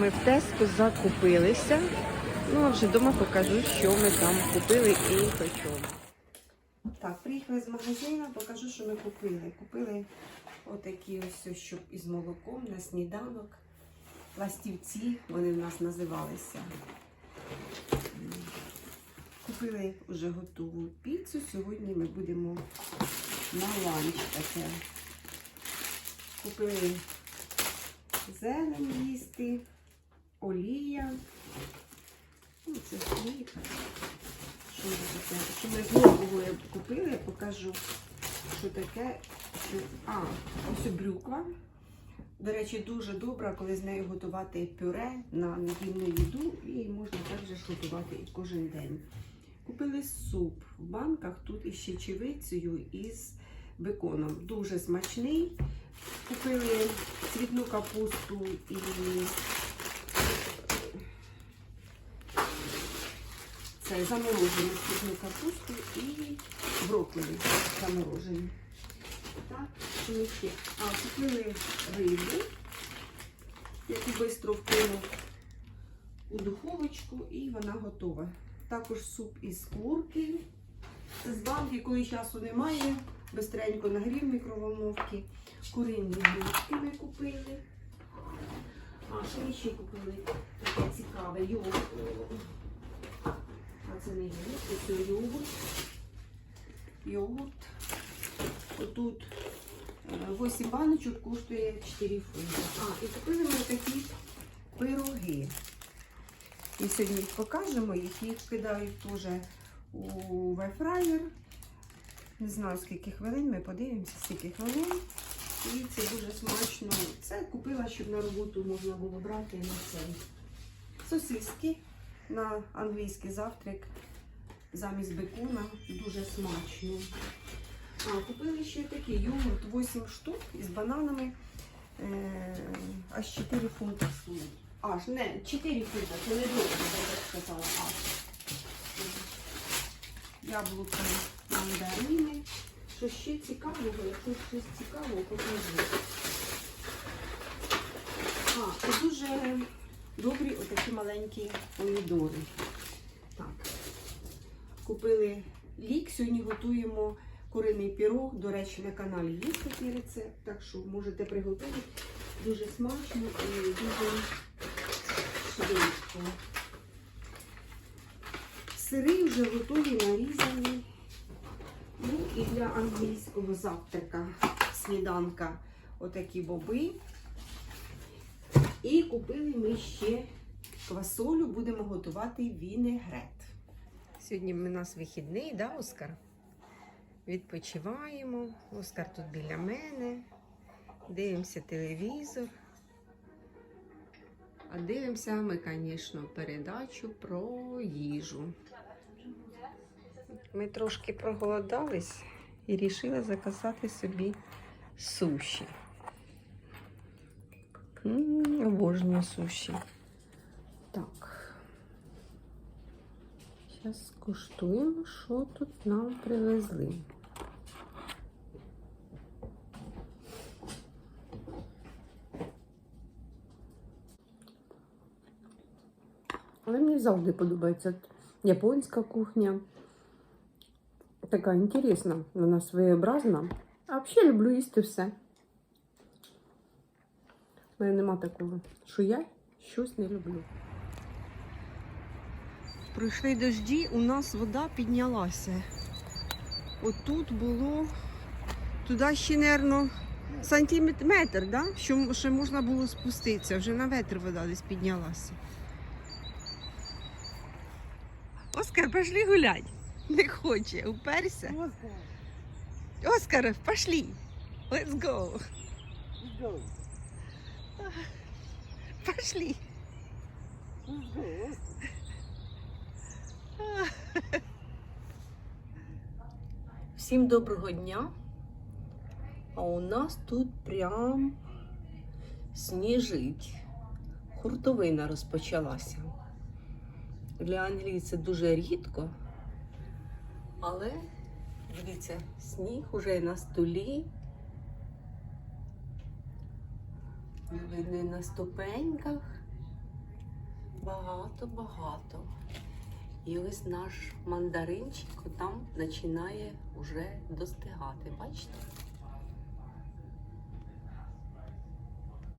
Ми в Теску закупилися. Ну, а вже вдома покажу, що ми там купили і по чому. Так, приїхали з магазину, покажу, що ми купили. Купили отакі ось, щоб із молоком на сніданок. Пластівці, вони в нас називалися. Купили вже готову піцу. Сьогодні ми будемо на ланч таке. Купили зелень їсти, олія. Ну, це хліб. Що це таке? Що ми знову купили, я покажу, що таке. А, ось брюква. До речі, дуже добра, коли з нею готувати пюре на недільну їду і можна також готувати і кожен день. Купили суп в банках, тут із щечевицею із беконом. Дуже смачний. Купили цвітну капусту і це заморожену цвітну капусту і брокколі заморожені. Так, ще? А, купили рибу, яку швидко вкинув у духовочку і вона готова. Також суп із курки. З банки, коли часу немає, бистренько нагрів мікроволновки. Курині грудки ми купили. А, що ще купили? Таке цікаве йогурт. Не йогурт, це йогурт. Йогурт. Отут 8 баночок коштує 4 фунти. А, і купили ми такі пироги. І сьогодні їх покажемо, їх їх кидають теж у вайфрайер. Не знаю скільки хвилин, ми подивимося, скільки хвилин. І це дуже смачно. Це купила, щоб на роботу можна було брати на цей. Сосиски на англійський завтрак замість бекона. Дуже смачно. А, купили ще такий йогурт 8 штук із бананами. Е, аж 4 фунти стоїть. Аж не 4 фунта, це не добре, я так сказала. Аж. Яблука, мандарини. Що ще цікавого, якщо щось цікавого, покажу. А, і дуже добрі отакі маленькі помідори. Так. Купили лік, сьогодні готуємо куриний пірог. До речі, на каналі є такий рецепт, так що можете приготувати. Дуже смачно і дуже швидко. Сири вже готові, нарізані. Ну і для англійського завтрака, сніданка, отакі боби. І купили ми ще квасолю, будемо готувати вінегрет. Сьогодні у нас вихідний, да, Оскар? Відпочиваємо. Оскар тут біля мене. Дивимося телевізор. А дивимося ми, звісно, передачу про їжу. Ми трошки проголодались і вирішили заказати собі суші. М, суші. Так. Зараз скуштуємо, що тут нам привезли. Але мені завжди подобається японська кухня. Така інтересна, вона своєобразна. А взагалі люблю їсти все. У мене нема такого, що я щось не люблю. Пройшли дожді, у нас вода піднялася. Отут було туди ще, мабуть, сантиметр, да? що ще можна було спуститися. Вже на ветер вода десь піднялася. Оскар, пошли гулять. Не хоче, уперся. Оскар, пошли. Let's go. Пошли. Всім доброго дня. А у нас тут прям сніжить. Хуртовина розпочалася. Для Англії це дуже рідко. Але, дивіться, сніг уже на столі. Видно на ступеньках. багато-багато. І ось наш мандаринчик там починає вже достигати. Бачите?